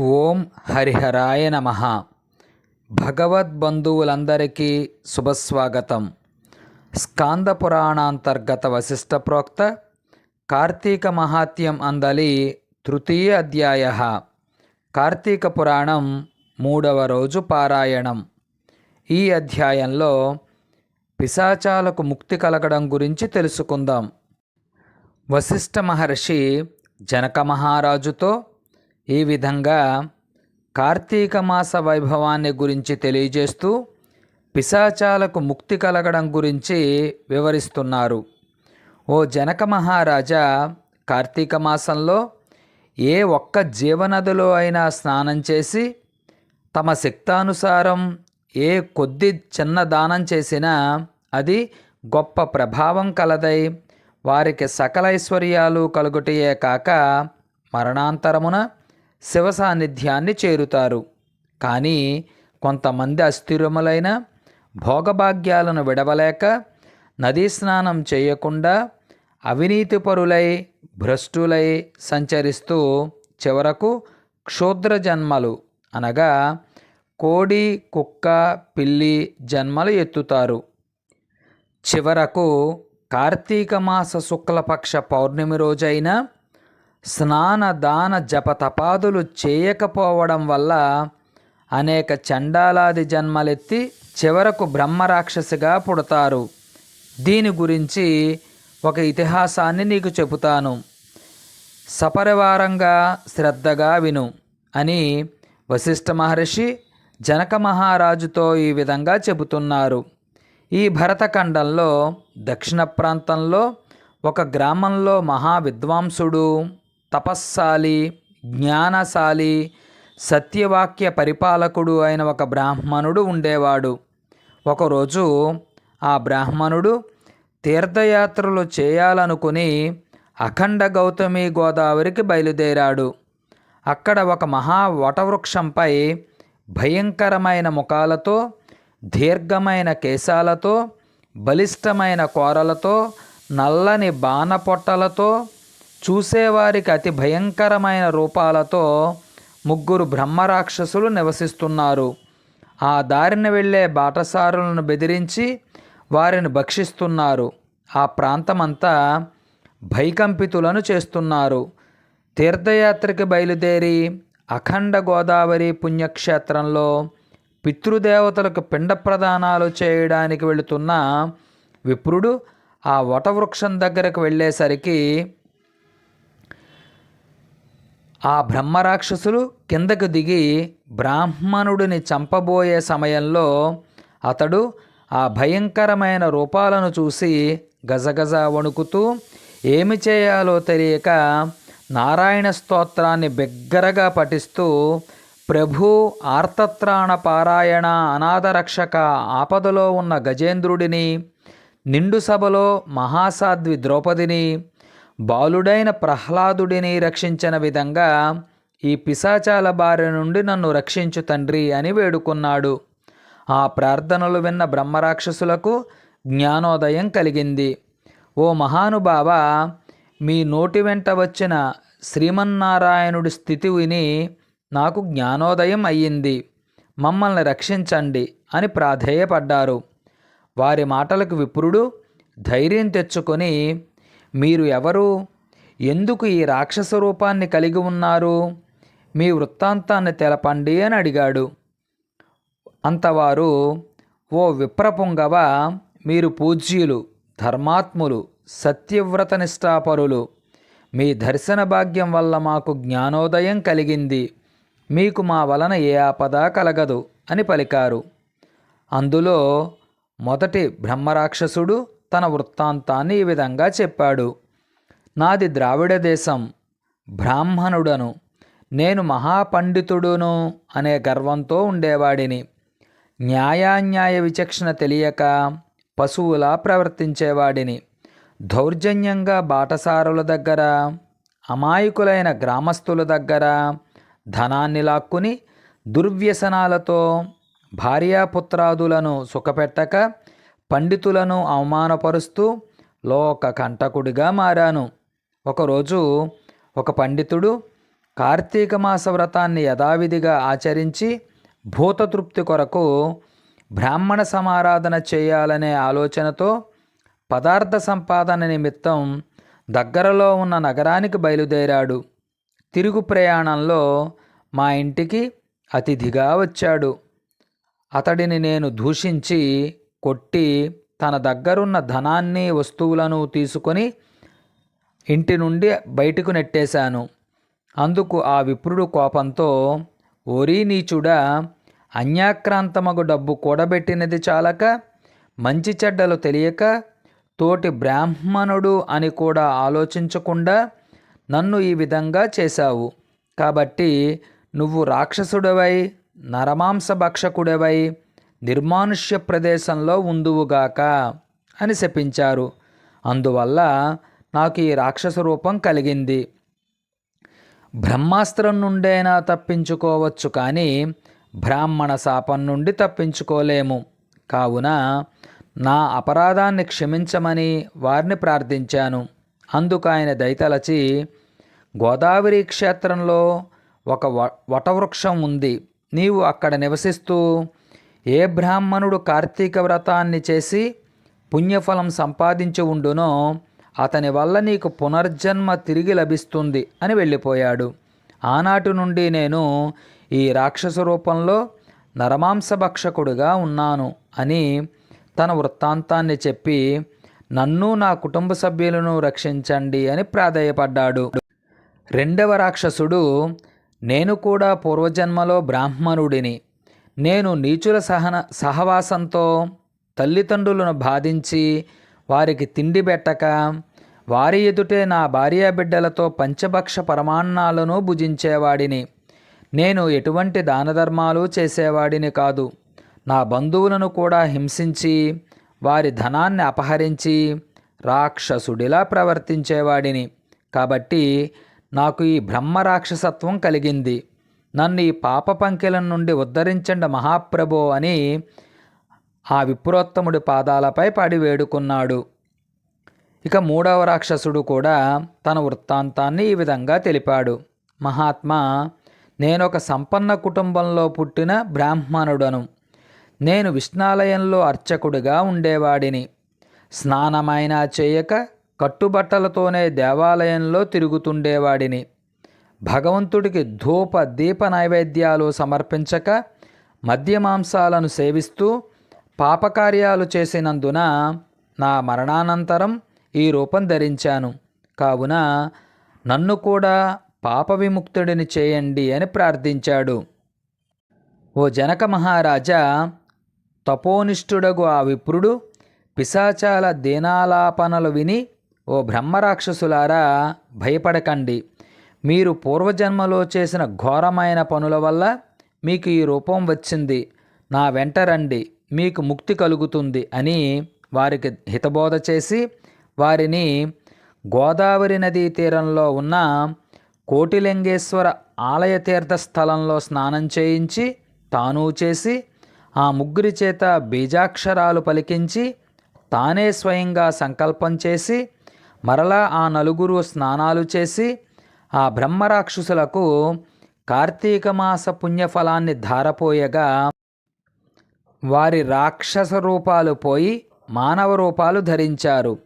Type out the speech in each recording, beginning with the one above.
ఓం హరిహరాయ నమ. భగవద్బంధువులందరికీ శుభస్వాగతం. స్కాంద పురాణాంతర్గత వశిష్ట ప్రోక్త కార్తీక మహాత్యం అందలి తృతీయ అధ్యాయ. కార్తీక పురాణం మూడవ రోజు పారాయణం. ఈ అధ్యాయంలో పిశాచాలకు ముక్తి కలగడం గురించి తెలుసుకుందాం. వశిష్ఠ మహర్షి జనక మహారాజుతో ఈ విధంగా కార్తీక మాస వైభవాన్ని గురించి తెలియజేస్తూ పిశాచాలకు ముక్తి కలగడం గురించి వివరిస్తున్నారు. ఓ జనక మహారాజా కార్తీక మాసంలో ఏ ఒక్క జీవనదిలో అయినా స్నానం చేసి తమ శక్తానుసారం ఏ కొద్ది చిన్న దానం చేసినా అది గొప్ప ప్రభావం కలదై వారికి సకల ఐశ్వర్యాలు కలుగుటయే కాక మరణాంతరమున శివ సాన్నిధ్యాన్ని చేరుతారు. కానీ కొంతమంది అస్థిరములైన భోగభాగ్యాలను విడవలేక నదీ స్నానం చేయకుండా అవినీతిపరులై భ్రష్టులై సంచరిస్తూ చివరకు క్షుద్ర జన్మలు అనగా కోడి కుక్క పిల్లి జన్మలు ఎత్తుతారు. చివరకు కార్తీక మాస శుక్లపక్ష పౌర్ణమి రోజైన స్నాన దాన జపతపాదులు చేయకపోవడం వల్ల అనేక చండాలాది జన్మలెత్తి చివరకు బ్రహ్మరాక్షసిగా పుడతారు. దీని గురించి ఒక ఇతిహాసాన్ని నీకు చెబుతాను. సపరివారంగా శ్రద్ధగా విను అని వశిష్ఠ మహర్షి జనక మహారాజుతో ఈ విధంగా చెబుతున్నారు. ఈ భరతఖండంలో దక్షిణ ప్రాంతంలో ఒక గ్రామంలో మహా విద్వాంసుడు తపస్సాలి జ్ఞానశాలి సత్యవాక్య పరిపాలకుడు అయిన ఒక బ్రాహ్మణుడు ఉండేవాడు. ఒకరోజు ఆ బ్రాహ్మణుడు తీర్థయాత్రలు చేయాలనుకుని అఖండ గౌతమి గోదావరికి బయలుదేరాడు. అక్కడ ఒక మహా వటవృక్షంపై భయంకరమైన ముఖాలతో దీర్ఘమైన కేశాలతో బలిష్టమైన కోరలతో నల్లని బాణపొట్టలతో చూసేవారికి అతి భయంకరమైన రూపాలతో ముగ్గురు బ్రహ్మరాక్షసులు నివసిస్తున్నారు. ఆ దారిన వెళ్ళే బాటసారులను బెదిరించి వారిని భక్షిస్తున్నారు. ఆ ప్రాంతమంతా భైకంపితులను చేస్తున్నారు. తీర్థయాత్రకి బయలుదేరి అఖండ గోదావరి పుణ్యక్షేత్రంలో పితృదేవతలకు పిండ ప్రదానాలు చేయడానికి వెళుతున్న విప్రుడు ఆ వటవృక్షం దగ్గరకు వెళ్ళేసరికి ఆ బ్రహ్మరాక్షసులు కిందకు దిగి బ్రాహ్మణుడిని చంపబోయే సమయంలో అతడు ఆ భయంకరమైన రూపాలను చూసి గజగజ వణుకుతూ ఏమి చేయాలో తెలియక నారాయణ స్తోత్రాన్ని బిగ్గరగా పఠిస్తూ ప్రభు ఆర్తత్రాణ పారాయణ అనాథరక్షక ఆపదలో ఉన్న గజేంద్రుడిని నిండు సభలో మహాసాధ్వి ద్రౌపదిని బాలుడైన ప్రహ్లాదుడిని రక్షించిన విధంగా ఈ పిశాచాల బారి నుండి నన్ను రక్షించు తండ్రి అని వేడుకున్నాడు. ఆ ప్రార్థనలు విన్న బ్రహ్మరాక్షసులకు జ్ఞానోదయం కలిగింది. ఓ మహానుభావ మీ నోటి వెంట వచ్చిన శ్రీమన్నారాయణుడి స్థితి విని నాకు జ్ఞానోదయం అయ్యింది. మమ్మల్ని రక్షించండి అని ప్రాధేయపడ్డారు. వారి మాటలకు విప్రుడు ధైర్యం తెచ్చుకొని మీరు ఎవరు? ఎందుకు ఈ రాక్షస రూపాన్ని కలిగి ఉన్నారు? మీ వృత్తాంతాన్ని తెలపండి అని అడిగాడు. అంతవారు ఓ విప్రపుంగవ మీరు పూజ్యులు ధర్మాత్ములు సత్యవ్రత నిష్ఠాపరులు మీ దర్శన భాగ్యం వల్ల మాకు జ్ఞానోదయం కలిగింది. మీకు మా వలన ఏ ఆపద కలగదు అని పలికారు. అందులో మొదటి బ్రహ్మరాక్షసుడు తన వృత్తాంతాన్ని ఈ విధంగా చెప్పాడు. నాది ద్రావిడ దేశం బ్రాహ్మణుడను నేను మహాపండితుడును అనే గర్వంతో ఉండేవాడిని. న్యాయాన్యాయ విచక్షణ తెలియక పశువులా ప్రవర్తించేవాడిని. దౌర్జన్యంగా బాటసారుల దగ్గర అమాయకులైన గ్రామస్తుల దగ్గర ధనాన్ని లాక్కుని దుర్వ్యసనాలతో భార్యాపుత్రాదులను సుఖపెట్టక పండితులను అవమానపరుస్తూ లోక కంటకుడిగా మారాను. ఒకరోజు ఒక పండితుడు కార్తీక మాస వ్రతాన్ని యథావిధిగా ఆచరించి భూతతృప్తి కొరకు బ్రాహ్మణ సమారాధన చేయాలనే ఆలోచనతో పదార్థ సంపాదన నిమిత్తం దగ్గరలో ఉన్న నగరానికి బయలుదేరాడు. తిరుగు ప్రయాణంలో మా ఇంటికి అతిథిగా వచ్చాడు. అతడిని నేను దూషించి కొట్టి తన దగ్గరున్న ధనాన్ని వస్తువులను తీసుకొని ఇంటి నుండి బయటకు నెట్టేశాను. అందుకు ఆ విప్రుడు కోపంతో ఓరీ నీచుడా అన్యాక్రాంతమగు డబ్బు కూడబెట్టినది చాలక మంచి చెడ్డలు తెలియక తోటి బ్రాహ్మణుడు అని కూడా ఆలోచించకుండా నన్ను ఈ విధంగా చేశావు. కాబట్టి నువ్వు రాక్షసుడవై నరమాంస భక్షకుడవై నిర్మానుష్య ప్రదేశంలో ఉందువుగాక అని శపించారు. అందువల్ల నాకు ఈ రాక్షస రూపం కలిగింది. బ్రహ్మాస్త్రం నుండైనా తప్పించుకోవచ్చు కానీ బ్రాహ్మణ శాపం నుండి తప్పించుకోలేము. కావున నా అపరాధాన్ని క్షమించమని వారిని ప్రార్థించాను. అందుకు ఆయన దయతలచి గోదావరి క్షేత్రంలో ఒక వటవృక్షం ఉంది. నీవు అక్కడ నివసిస్తూ ఏ బ్రాహ్మణుడు కార్తీక వ్రతాన్ని చేసి పుణ్యఫలం సంపాదించి ఉండునో అతని వల్ల నీకు పునర్జన్మ తిరిగి లభిస్తుంది అని వెళ్ళిపోయాడు. ఆనాటి నుండి నేను ఈ రాక్షస రూపంలో నరమాంసభక్షకుడుగా ఉన్నాను అని తన వృత్తాంతాన్ని చెప్పి నన్ను నా కుటుంబ సభ్యులను రక్షించండి అని ప్రాధేయపడ్డాడు. రెండవ రాక్షసుడు నేను కూడా పూర్వజన్మలో బ్రాహ్మణుడిని. నేను నీచుల సహన సహవాసంతో తల్లిదండ్రులను బాధించి వారికి తిండి పెట్టక వారి ఎదుటే నా భార్యాబిడ్డలతో పంచభక్ష పరమాన్నాలను భుజించేవాడిని. నేను ఎటువంటి దానధర్మాలు చేసేవాడిని కాదు. నా బంధువులను కూడా హింసించి వారి ధనాన్ని అపహరించి రాక్షసుడిలా ప్రవర్తించేవాడిని. కాబట్టి నాకు ఈ బ్రహ్మ రాక్షసత్వం కలిగింది. నన్ను ఈ పాప పంకెల నుండి ఉద్ధరించండి మహాప్రభో అని ఆ విప్రోత్తముడి పాదాలపై పడి వేడుకున్నాడు. ఇక మూడవ రాక్షసుడు కూడా తన వృత్తాంతాన్ని ఈ విధంగా తెలిపాడు. మహాత్మా నేనొక సంపన్న కుటుంబంలో పుట్టిన బ్రాహ్మణుడను. నేను విష్ణాలయంలో అర్చకుడిగా ఉండేవాడిని. స్నానమైనా చేయక కట్టుబట్టలతోనే దేవాలయంలో తిరుగుతుండేవాడిని. భగవంతుడికి ధూప దీప నైవేద్యాలు సమర్పించక మద్యమాంసాలను సేవిస్తూ పాపకార్యాలు చేసినందున నా మరణానంతరం ఈ రూపం ధరించాను. కావున నన్ను కూడా పాప విముక్తుడిని చేయండి అని ప్రార్థించాడు. ఓ జనక మహారాజా తపోనిష్ఠుడగు ఆ విప్రుడు పిశాచాల దీనాలాపనలు విని ఓ బ్రహ్మరాక్షసులారా భయపడకండి. మీరు పూర్వజన్మలో చేసిన ఘోరమైన పనుల వల్ల మీకు ఈ రూపం వచ్చింది. నా వెంట రండి మీకు ముక్తి కలుగుతుంది అని వారికి హితబోధ చేసి వారిని గోదావరి నదీ తీరంలో ఉన్న కోటిలింగేశ్వర ఆలయ తీర్థ స్థలంలో స్నానం చేయించి తాను చేసి ఆ ముగ్గురి చేత బీజాక్షరాలు పలికించి తానే స్వయంగా సంకల్పం చేసి మరలా ఆ నలుగురు స్నానాలు చేసి ఆ బ్రహ్మరాక్షసులకు కార్తీక మాస పుణ్యఫలాన్ని ధారపోయగా వారి రాక్షస రూపాలు పోయి మానవ రూపాలు ధరించారు.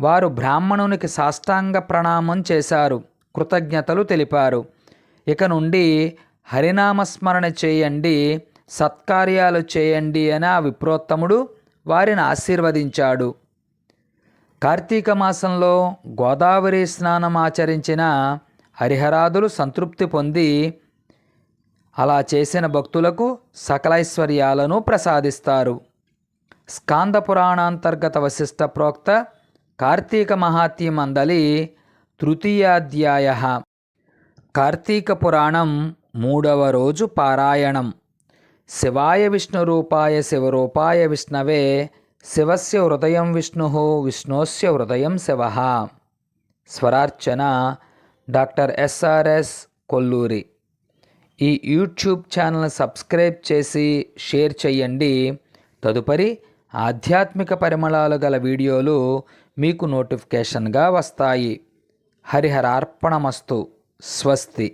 వారు బ్రాహ్మణునికి సాష్టాంగ ప్రణామం చేశారు. కృతజ్ఞతలు తెలిపారు. ఇక నుండి హరినామస్మరణ చేయండి సత్కార్యాలు చేయండి అని ఆ విప్రోత్తముడు వారిని ఆశీర్వదించాడు. కార్తీక మాసంలో గోదావరి స్నానం ఆచరించిన హరిహరాదులు సంతృప్తి పొంది అలా చేసిన భక్తులకు సకలైశ్వర్యాలను ప్రసాదిస్తారు. స్కాంద పురాణాంతర్గత వశిష్ట ప్రోక్త కార్తీక మహాత్యమందలి తృతీయాధ్యాయ. కార్తీక పురాణం మూడవ రోజు పారాయణం. శివాయ విష్ణు రూపాయ శివరూపాయ విష్ణవే శివస్య హృదయం విష్ణు విష్ణోస్య హృదయం శివ. స్వరార్చన doctor SRS Kolluri. ఈ యూట్యూబ్ ఛానల్ సబ్స్క్రైబ్ చేసి షేర్ చేయండి తదుపరి ఆధ్యాత్మిక పరిమళాలు గల వీడియోలు మీకు నోటిఫికేషన్గా వస్తాయి. హరిహరార్పణమస్తు. స్వస్తి.